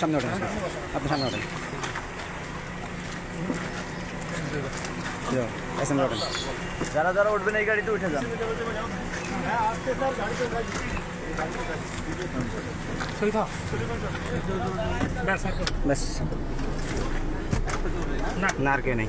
सामने उठे अपने सामने ज़्यादा ज़्यादा नहीं गाड़ी तो उठे जा नहीं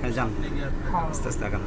হ্যাঁ যান। আস্তে আস্তে আগান।